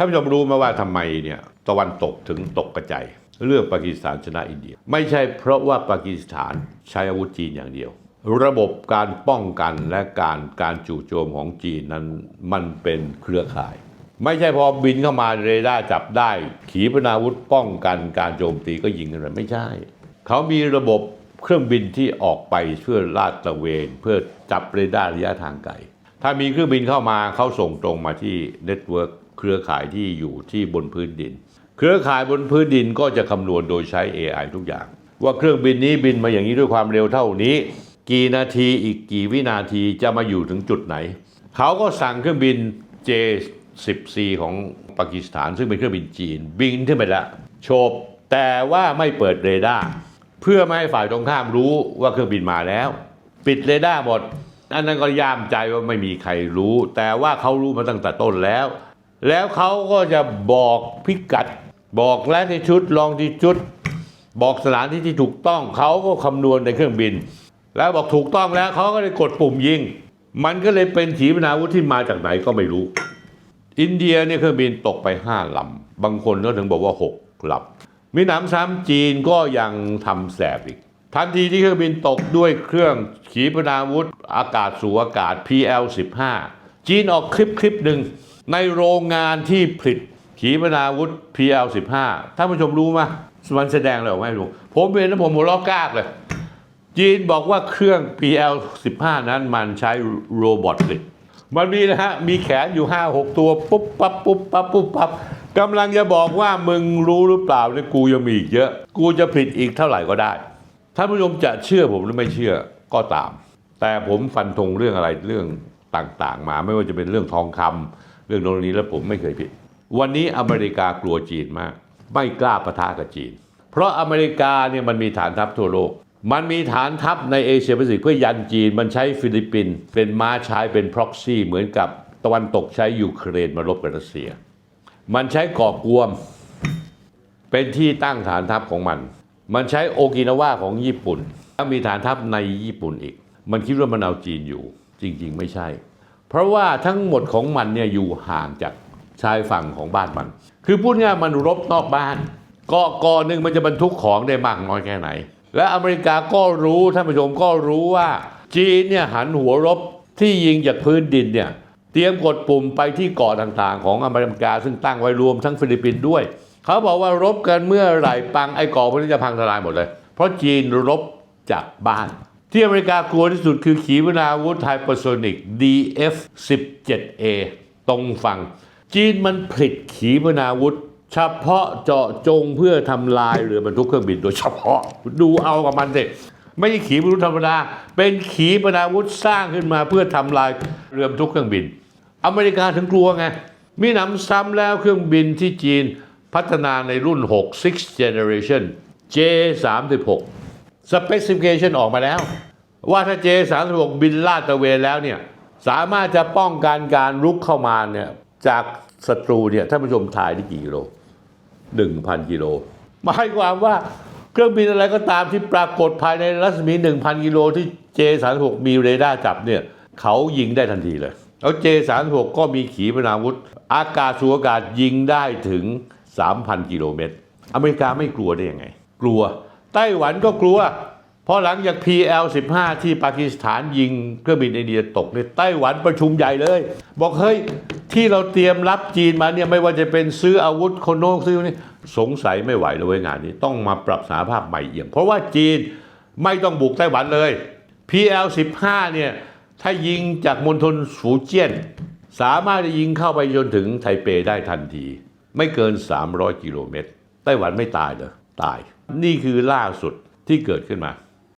ท่านผู้ชมรู้ไหมว่าทำไมเนี่ยตะวันตกถึงตกกระจายเรื่องปากีสถานชนะอินเดีย ไม่ใช่เพราะว่าปากีสถานใช้อาวุธจีนอย่างเดียว ระบบการป้องกันและการการจู่โจมของจีนนั้นมันเป็นเครือข่าย ไม่ใช่พอบินเข้ามาเรดาร์จับได้ ขีปนาวุธป้องกันการโจมตีก็ยิงกันเลยไม่ใช่ เขามีระบบเครื่องบินที่ออกไปเพื่อลาดตระเวน เพื่อจับเรดาร์ระยะทางไกลถ้ามีเครื่องบินเข้ามาเขาส่งตรงมาที่เน็ตเวิร์ก เครือข่ายที่อยู่ที่บนพื้นดิน เครือข่ายบนพื้นดินก็จะคำนวณโดยใช้ AI ทุกอย่าง ว่าเครื่องบินนี้บินมาอย่างนี้ด้วยความเร็วเท่านี้ กี่นาทีอีกกี่วินาทีจะมาอยู่ถึงจุดไหน เขาก็สั่งเครื่องบิน J10C ของปากีสถาน ซึ่งเป็นเครื่องบินจีน บินขึ้นไปแล้วโฉบแต่ว่าไม่เปิดเรดาร์เพื่อไม่ให้ฝ่ายตรงข้ามรู้ว่าเครื่องบินมาแล้ว ปิดเรดาร์หมดอันนั้นก็ย่ามใจว่าไม่มีใครรู้ แต่ว่าเขารู้มาตั้งแต่ต้นแล้ว แล้วเขาก็จะบอกพิกัด บอกแลที่ชุดลองที่ชุด บอกสถานที่ที่ถูกต้องเขาก็คำนวณในเครื่องบิน แล้วบอกถูกต้องแล้วเขาก็เลยกดปุ่มยิง มันก็เลยเป็นขีปนาวุธที่มาจากไหนก็ไม่รู้ อินเดียเนี่ยเครื่องบินตกไปห้าลำบางคนก็ถึงบอกว่าหกลำมีหนำซ้ำจีนก็ยังทำแสบอีกทันทีที่เครื่องบินตกด้วยเครื่องขีปนาวุธอากาศสู่อากาศ PL-15 จีนออกคลิปคลิปหนึ่ง ในโรงงานที่ผลิตขีปนาวุธ PL-15 ท่านผู้ชมรู้ไหมมันแสดงเลยไม่รู้ผมเป็นนะผมหัวล้อกากเลย จีนบอกว่าเครื่อง PL-15 นั้นมันใช้โรบอทผลิตมันมีนะฮะ มีแขนอยู่ 5 6 ตัว ปุ๊บปั๊บปุ๊บปั๊บปุ๊บปั๊บกำลังจะบอกว่ามึงรู้หรือเปล่าเนี่ยกูยังมีอีกเยอะ กูจะผลิตอีกเท่าไหร่ก็ได้ ท่านผู้ชมจะเชื่อผมหรือไม่เชื่อก็ตาม แต่ผมฟันธงเรื่องอะไรเรื่องต่างๆ มาไม่ว่าจะเป็นเรื่องทองคำ เรื่องโน่นนี้แล้วผมไม่เคยผิด วันนี้อเมริกากลัวจีนมาก ไม่กล้าปะทะกับจีน เพราะอเมริกาเนี่ยมันมีฐานทัพทั่วโลก มันมีฐานทัพในเอเชียแปซิฟิกเพื่อยันจีน มันใช้ฟิลิปปินส์เป็นม้าใช้เป็นพ็อกซี่เหมือนกับตะวันตกใช้ยูเครนมารบกับรัสเซีย มันใช้ก่อกวม เป็นที่ตั้งฐานทัพของมัน มันใช้โอกินาวาของญี่ปุ่นแล้วมีฐานทัพในญี่ปุ่นอีก มันคิดว่ามันเอาจีนอยู่ จริง ๆ ไม่ใช่ เพราะว่าทั้งหมดของมันเนี่ยอยู่ห่างจากชายฝั่งของบ้านมัน คือพูดง่ายมันรบนอกบ้านเกาะเกาะหนึ่งมันจะบรรทุกของได้มากน้อยแค่ไหน และอเมริกาก็รู้ท่านผู้ชมก็รู้ว่า จีนเนี่ยหันหัวรบที่ยิงจากพื้นดินเนี่ยเตรียมกดปุ่มไปที่เกาะต่างๆ ของอเมริกาซึ่งตั้งไว้รวมทั้งฟิลิปปินส์ด้วย เขาบอกว่ารบกันเมื่อไหร่ปังไอ้เกาะพวกนี้จะพังทลายหมดเลย เพราะจีนรบจากบ้าน ที่อเมริกากลัวที่สุดคือขีปนาวุธไฮเปอร์โซนิก DF-17A ตรงฝั่ง จีนมันผลิตขีปนาวุธ เฉพาะเจาะจงเพื่อทำลายเรือบรรทุกเครื่องบินโดยเฉพาะดูเอากับมันสิไม่ใช่ขีปนาวุธธรรมดา เป็นขีปนาวุธสร้างขึ้นมาเพื่อทำลายเรือบรรทุกเครื่องบิน อเมริกาถึงกลัวไงมีหนำซ้ำแล้วเครื่องบินที่จีนพัฒนาในรุ่น 6 6th generation J36 specification ออกมาแล้ว ว่าถ้า J36 บินลาดตระเวนแล้วเนี่ยสามารถจะป้องกันการรุกเข้ามาเนี่ยจากศัตรูเนี่ยท่านผู้ชมถ่ายได้กี่กิโล1,000กิโลหมายความว่าเครื่องบินอะไรก็ตามที่ปรากฏภายในรัศมี 1,000 กิโลที่ J36 มีเรดาร์จับเนี่ยเขายิงได้ทันทีเลย แล้ว J36 ก็มีขีปนาวุธ อากาศสู่อากาศยิงได้ถึง 3,000 กิโลเมตร อเมริกาไม่กลัวได้ยังไง กลัว ไต้หวันก็กลัว เพราะหลังจาก PL-15 ที่ปากีสถานยิงเครื่องบินอินเดียตกเนี่ยไต้หวันประชุมใหญ่เลย บอกเฮ้ยที่เราเตรียมรับจีนมาเนี่ยไม่ว่าจะเป็นซื้ออาวุธคนโน้นซื้อนี่สงสัยไม่ไหวเลยเว้ยงานนี้ต้องมาปรับสหภาพใหม่เอี่ยม เพราะว่าจีนไม่ต้องบุกไต้หวันเลย PL-15 เนี่ยถ้ายิงจากมณฑลฝูเจี้ยน สามารถจะยิงเข้าไปจนถึงไทเปได้ทันที ไม่เกิน 300 กิโลเมตรไต้หวันไม่ตายเลย ตาย นี่คือล่าสุดที่เกิดขึ้นมา